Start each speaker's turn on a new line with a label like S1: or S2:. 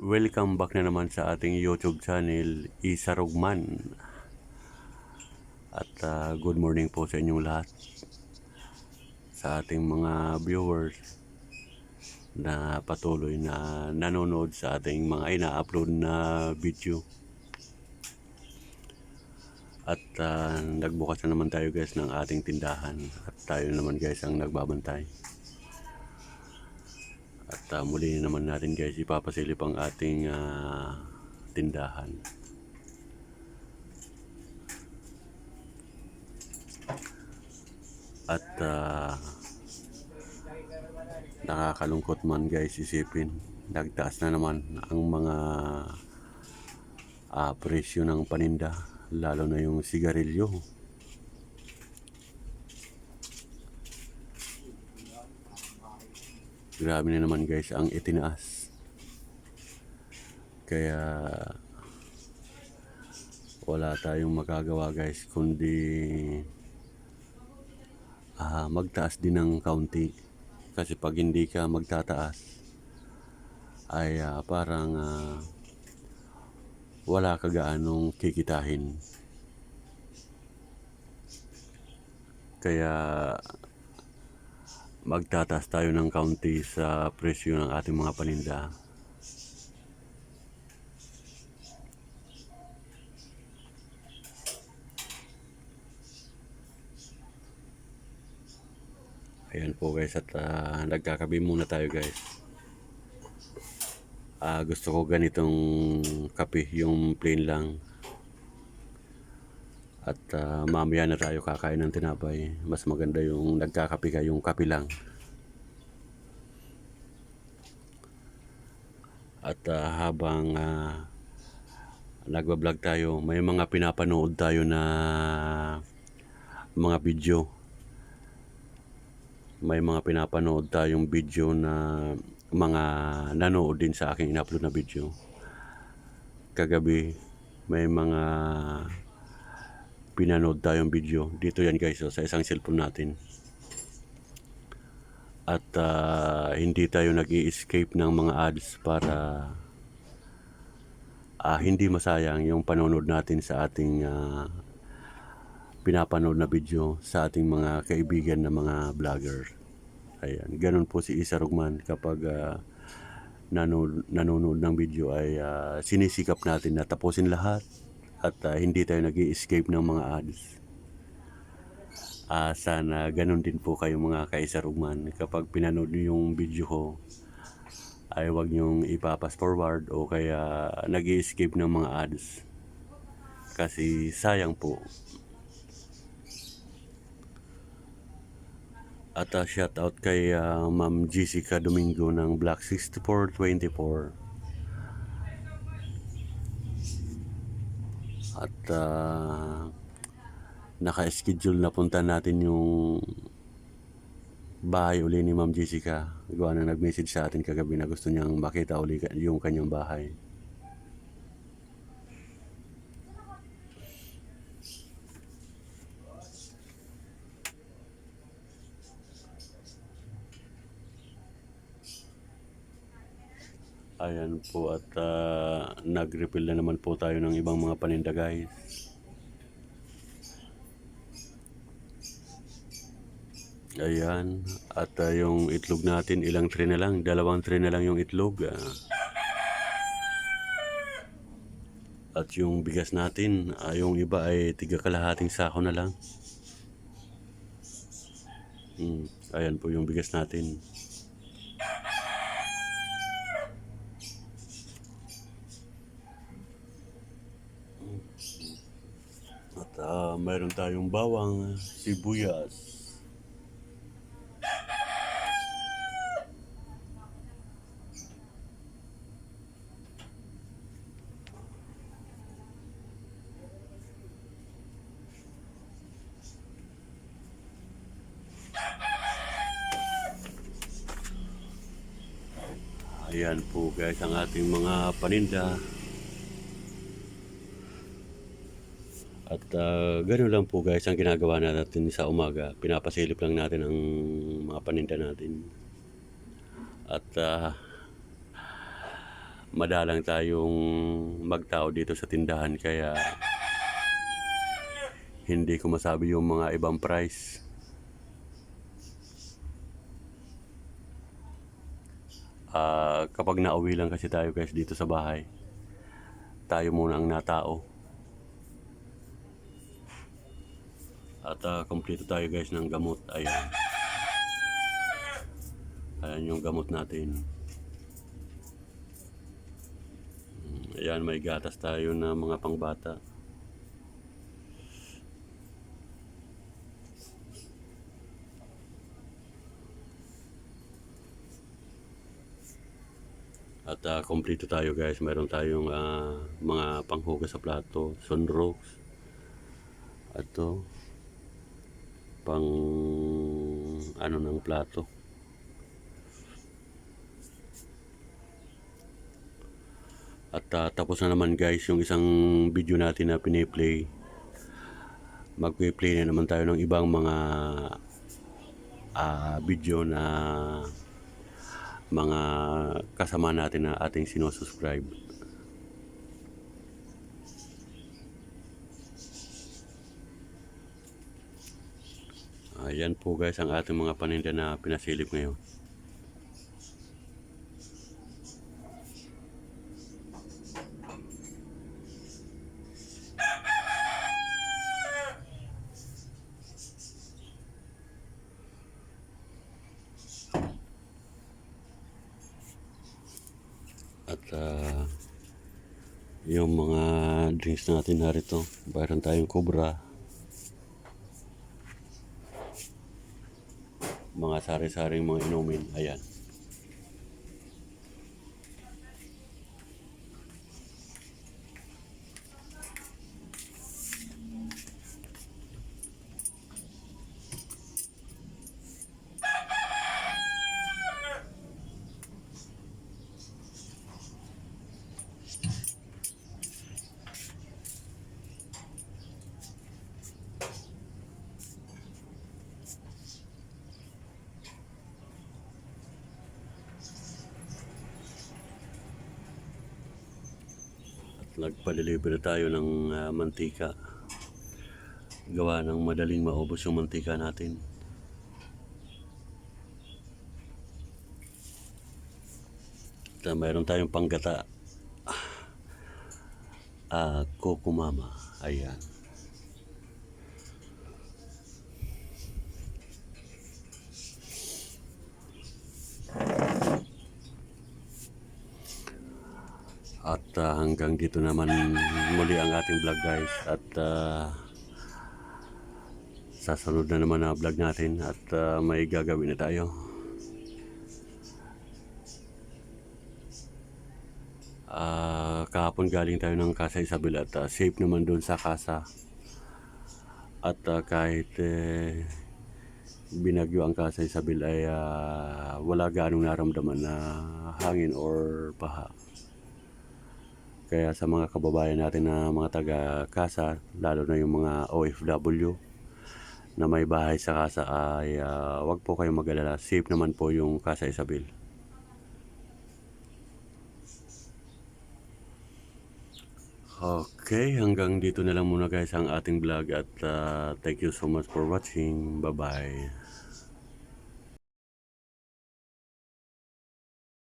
S1: Welcome back na naman sa ating YouTube channel, Isa Rugman. At ah, good morning po sa inyong lahat. Sa ating mga viewers na patuloy na nanonood sa ating mga ina-upload na video. At ah, nagbukas na naman tayo guys ng ating tindahan. At tayo naman guys ang nagbabantay. At ah, muli na naman natin guys ipapasilip ang ating ah, tindahan. At ah, nakakalungkot man guys isipin. Nagtaas na naman ang mga ah, presyo ng paninda. Lalo na yung sigarilyo. Grabe na naman guys ang itinaas. Kaya wala tayong magagawa guys kundi ah, magtaas din ng kaunti. Kasi pag hindi ka magtataas ay ah, parang ah, wala ka gaanong kikitahin. Kaya magtataas tayo ng kaunti sa presyo ng ating mga paninda. Ayan po guys at ah, nagkakabi muna tayo guys. Ah, gusto ko ganitong kape, yung plain lang. At ah, mamaya na tayo kakain ng tinapay. Mas maganda yung nagkakape ka, yung kape lang. At ah, habang ah, nagbablog tayo, may mga pinapanood tayo na mga video. May mga pinapanood tayong video na mga nanood din sa aking in-upload na video. Kagabi, may mga pinanood tayong video. Dito yan guys, oh, sa isang cellphone natin. At ah, hindi tayo nag escape ng mga ads para ah, hindi masayang yung panonood natin sa ating ah, pinapanood na video sa ating mga kaibigan na mga vlogger. Ayan, ganun po si Isa Rugman kapag ah, nanonood, nanonood ng video ay ah, sinisikap natin na tapusin lahat at ah, hindi tayo nag escape ng mga ads. Ah, sana ganun din po kayo mga kaisa Rugman kapag pinanood niyo yung video ko ay wag niyong ipapas forward o kaya nag escape ng mga ads kasi sayang po At uh, shout out kay ah, Ma'am Jessica Domingo ng Black 6424. At ah, naka-schedule na punta natin yung bahay uli ni Ma'am Jessica. Gawa na nag-message sa atin kagabi na gusto niyang makita uli yung kanyang bahay. Ayan po at ah, nag-refill na naman po tayo ng ibang mga paninda guys. Ayan. At ah, yung itlog natin, ilang tray na lang? Dalawang tray na lang yung itlog. ah. At yung bigas natin, ah, yung iba ay tiga kalahating sako na lang. Hmm, ayan po yung bigas natin. Ah, mayroon tayong bawang, sibuyas. Ayan po guys ang ating mga paninda. At ah, ganun lang po guys ang ginagawa natin sa umaga. Pinapasilip lang natin ang mga paninda natin. At ah, madalang tayong magtao dito sa tindahan kaya hindi ko masabi yung mga ibang price. Ah, kapag nauwi lang kasi tayo guys dito sa bahay, tayo muna ang natao. At ah, kompleto tayo guys ng gamot. Ayan. Ayan yung gamot natin. Mm, Ayan, may gatas tayo na mga pangbata. At ah, kompleto tayo guys. Meron tayong ah, mga panghugas sa plato, sunrocks. At to, pang ano ng plato. At ah, tapos na naman guys yung isang video natin na piniplay. Magpi-play na naman tayo ng ibang mga ah, video na mga kasama natin na ating sinosubscribe. Ayan po guys ang ating mga paninda na pinasilip ngayon. At ah, yung mga drinks natin narito, mayroon tayong Cobra. Mga sari-saring mga inumin. Ayan. Nagpa-deliver tayo ng ah, mantika. Gawa ng madaling maubos yung mantika natin. At mayroon tayong panggata. Ah, Coco Mama. Ayan. Ah, hanggang dito naman muli ang ating vlog guys. At ah, sa sunod na naman na vlog natin at ah, may gagawin na tayo. Ah, kahapon galing tayo ng Casa Isabel at ah, safe naman doon sa casa. At ah, kahit eh, binagyo ang Casa Isabel ay ah, wala ganong naramdaman na hangin or paha. Kaya sa mga kababayan natin na mga taga Casa, lalo na yung mga OFW na may bahay sa Casa ay ah, wag po kayong mag-alala. Safe naman po yung Casa Isabel. Okay, hanggang dito na lang muna guys ang ating vlog at ah, thank you so much for watching. Bye-bye.